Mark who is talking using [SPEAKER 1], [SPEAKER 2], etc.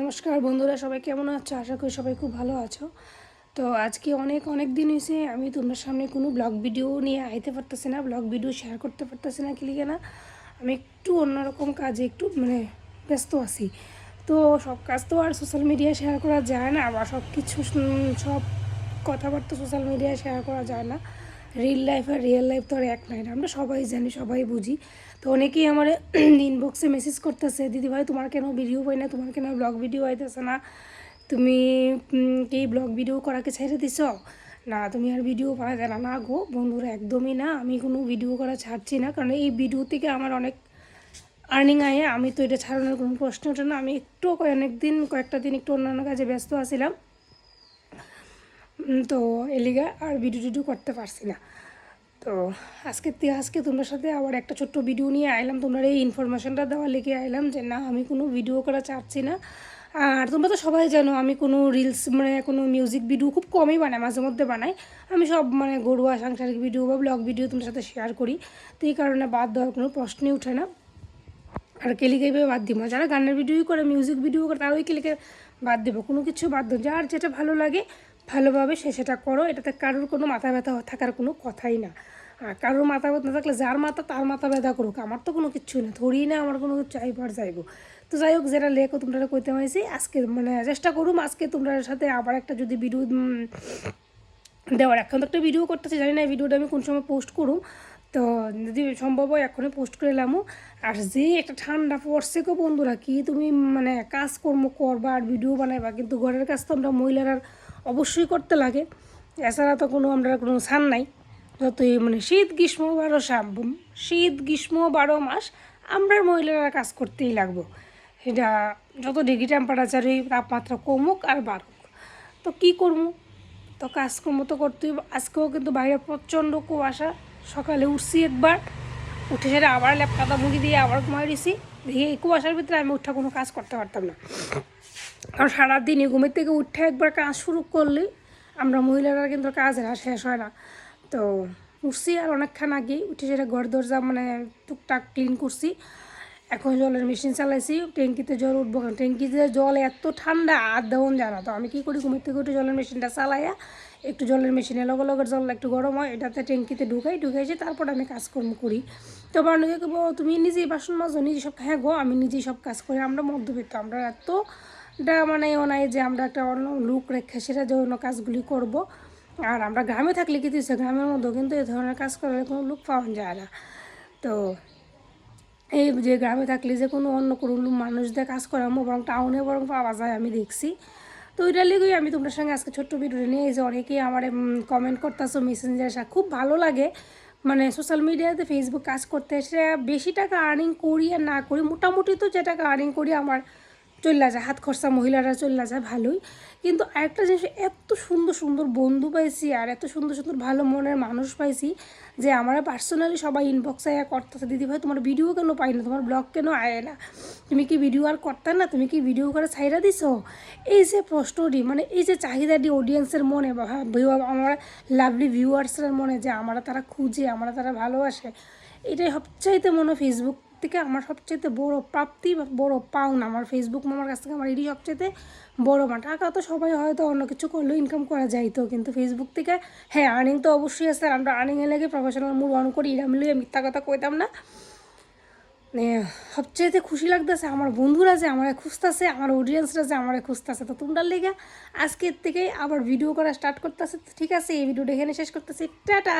[SPEAKER 1] নমস্কার বন্ধুরা, সবাই কেমন আছো? আশা করি সবাই খুব ভালো আছো। তো আজকে অনেক অনেক দিন হয়েছে আমি তোমার সামনে কোনো ব্লগ ভিডিও নিয়ে আইতে পারতেছি না, ব্লগ ভিডিও শেয়ার করতে পারতেছি না কি না। আমি একটু অন্যরকম কাজে একটু মানে ব্যস্ত আছি। তো সব কাজ তো আর সোশ্যাল মিডিয়ায় শেয়ার করা যায় না, আবার সব কিছু সব কথাবার্তা সোশ্যাল মিডিয়ায় শেয়ার করা যায় না। রিল লাইফ আর রিয়েল লাইফ তো আর এক নাই না। আমরা সবাই জানি, সবাই বুঝি। তো অনেকেই আমার ইনবক্সে মেসেজ করতেছে, দিদি ভাই, তোমার কেন ভিডিও হয় না? তোমার কেন ব্লগ ভিডিও আইতেছে না? তুমি কি ব্লগ ভিডিও করাকে ছেড়ে দিছ? না, তুমি আর ভিডিও করা যায় না। গো, বন্ধুরা, একদমই না। আমি কোনো ভিডিও করা ছাড়ছি না, কারণ এই ভিডিও থেকে আমার অনেক আর্নিং আয়ে। আমি তো এটা ছাড়ানোর কোনো প্রশ্ন ওঠে না। আমি একটু অনেক দিন, কয়েকটা দিন একটু অন্যান্য কাজে ব্যস্ত আছিলাম। তো এলিগা আর ভিডিও টিডিও করতে পারছি না। তো আজকে আজকে তোমার সাথে আবার একটা ছোট্ট ভিডিও নিয়ে আইলাম। তোমরা এই ইনফরমেশনটা দেওয়া লিখে আইলাম যে, না, আমি কোনো ভিডিও করা চাচ্ছি না। আর তোমরা তো সবাই জানো, আমি কোনো রিলস মানে কোনো মিউজিক ভিডিও খুব কমই বানাই, মাঝে মধ্যে বানাই। আমি সব মানে গড়ুয়া সাংসারিক ভিডিও বা ব্লগ ভিডিও তোমার সাথে শেয়ার করি। তো এই কারণে বাদ দেওয়ার কোনো প্রশ্নই ওঠে না। আর কেলিকে এইভাবে বাদ দিব যারা গানের ভিডিওই করে মিউজিক ভিডিও করে তারা ওই কেলিকে বাদ দেবো। কোনো কিছু বাদ দেবো যার যেটা ভালো লাগে ভালোভাবে সে সেটা করো, এটাতে কারোর কোনো মাথা ব্যথা থাকার কোনো কথাই না। আর কারোর মাথা ব্যথা থাকলে যার মাথা তার মাথা ব্যথা করুক, আমার তো কোনো কিচ্ছু না থরি না আমার কোনো চাইবার যাইবো। তো যাই হোক, যেটা লেখো তোমরা কইতে হয়েছি, আজকে মানে চেষ্টা করুম আজকে তোমরা সাথে আবার একটা যদি ভিডিও দেওয়ার। এখন তো একটা ভিডিও করতেছি, জানি না ভিডিওটা আমি কোন সময় পোস্ট করুম। তো যদি সম্ভব হয় এখনই পোস্ট করে এলামও আর যে একটা ঠান্ডা পড়ছে গো বন্ধুরা, কি তুমি মানে কাজকর্ম করবা আর ভিডিও বানাইবা, কিন্তু ঘরের কাজ তো আমরা মহিলারা অবশ্যই করতে লাগে। এছাড়া তো কোনো আমরা কোনো ছান নাই। যতই মানে শীত, গ্রীষ্ম, বারো শীত, গ্রীষ্ম, বারো মাস আমরা মহিলারা কাজ করতেই লাগবো। সেটা যত ডিগ্রি টেম্পারেচারই তাপমাত্রা কমুক আর বাড়ুক। তো কী করব? তো কাজকর্ম তো করতেই আজকেও কিন্তু বাইরে প্রচণ্ড কুয়াশা। সকালে উঠছি একবার, উঠে সেটা আবার ল্যাপ কাদা মুড়ি দিয়ে আবার ঘুমাই দিছি এই কুয়াশার ভিতরে আমি উঠা কোনো কাজ করতে পারতাম না। কারণ সারাদিনই ঘুমের থেকে উঠে একবার কাজ শুরু করলে আমরা মহিলারা কিন্তু কাজের আর শেষ হয় না। তো উঠছি আর অনেকক্ষণ আগে উঠে সেটা ঘর দরজা মানে টুকটাক ক্লিন করছি। এখন জলের মেশিন চালাইছি, ট্যাঙ্কিতে জল উঠবো কারণ ট্যাঙ্কিতে জল এত ঠান্ডা আর দেওয়ান যায় না। তো আমি কী করি, ঘুমের থেকে উঠে জলের মেশিনটা চালাইয়া একটু জলের মেশিনে লগে লগের জল একটু গরম হয়, এটাতে ট্যাঙ্কিতে ঢুকাই ঢুকাইছি তারপর আমি কাজকর্ম করি। তো অনেকে তুমি নিজেই বাসন মাজো নিজে সব হ্যাঁ গো, আমি নিজেই সব কাজ করি, আমরা মধ্যবিত্ত, আমরা এত এটা মানে ও নাই যে আমরা একটা অন্য লুক রেখে সেটা যে অন্য কাজগুলি করব। আর আমরা গ্রামে থাকলে কি দিচ্ছে গ্রামের মধ্যেও কিন্তু এই ধরনের কাজ করলে কোনো লুক পাওয়া যায় না। তো এই যে গ্রামে থাকলে যে কোনো অন্য কোনো মানুষদের কাজ করামো বরং টাউনে বরং পাওয়া যায় আমি দেখছি। তো ওইটা লেগেই আমি তোমার সঙ্গে আজকে ছোট্ট ভিডিও নিয়ে এই যে অনেকেই আমার কমেন্ট করতেছো মেসেঞ্জারে খুব ভালো লাগে। মানে সোশ্যাল মিডিয়াতে ফেসবুক কাজ করতে এসে বেশি টাকা আর্নিং করি আর না করি, মোটামুটি তো যে টাকা আর্নিং করি আমার চল্লা যায় হাত খরচা মহিলারা চল্লা যায় ভালোই। কিন্তু আরেকটা জিনিস এত সুন্দর সুন্দর বন্ধু পাইছি আর এত সুন্দর সুন্দর ভালো মনের মানুষ পাইছি যে আমরা পার্সোনালি সবাই ইনবক্সে করতেছে দিদি ভাই তোমার ভিডিও কেন পাই না? তোমার ব্লগ কেন আয় না? তুমি কি ভিডিও আর করতে না? তুমি কি ভিডিও করে ছাইরা দিছো? এই যে প্রশ্নটি মানে এই যে চাহিদাটি অডিয়েন্সের মনে বা হ্যাঁ, আমার লাভলি ভিউয়ার্সের মনে যে আমরা তারা খুঁজে আমরা তারা ভালোবাসে এটাই সবচাইতে মনে ফেসবুক থেকে আমার সবচাইতে বড় প্রাপ্তি বা বড় পাওনা আমার ফেসবুক মামার কাছ থেকে, আমার এটি সবচাইতে বড় মা। টাকা তো সবাই হয়তো অন্য কিছু করলেও ইনকাম করা যাইতো, কিন্তু ফেসবুক থেকে হ্যাঁ আর্নিং তো অবশ্যই আছে, আর আমরা আর্নিংয়ে লেগে প্রফেশনাল মুড অন করি, এরা মিলিয়ে মিথ্যা কথা কইতাম না। সবচেয়েতে খুশি লাগতেছে আমার বন্ধুরা যে আমার খুঁজতেছে, আমার অডিয়েন্সরা যে আমার খুঁজতেছে। তো তোমরা লেগে আজকের থেকেই আবার ভিডিও করা স্টার্ট করতেছে। ঠিক আছে, এই ভিডিওটা এখানে শেষ করতেছি। টাটা!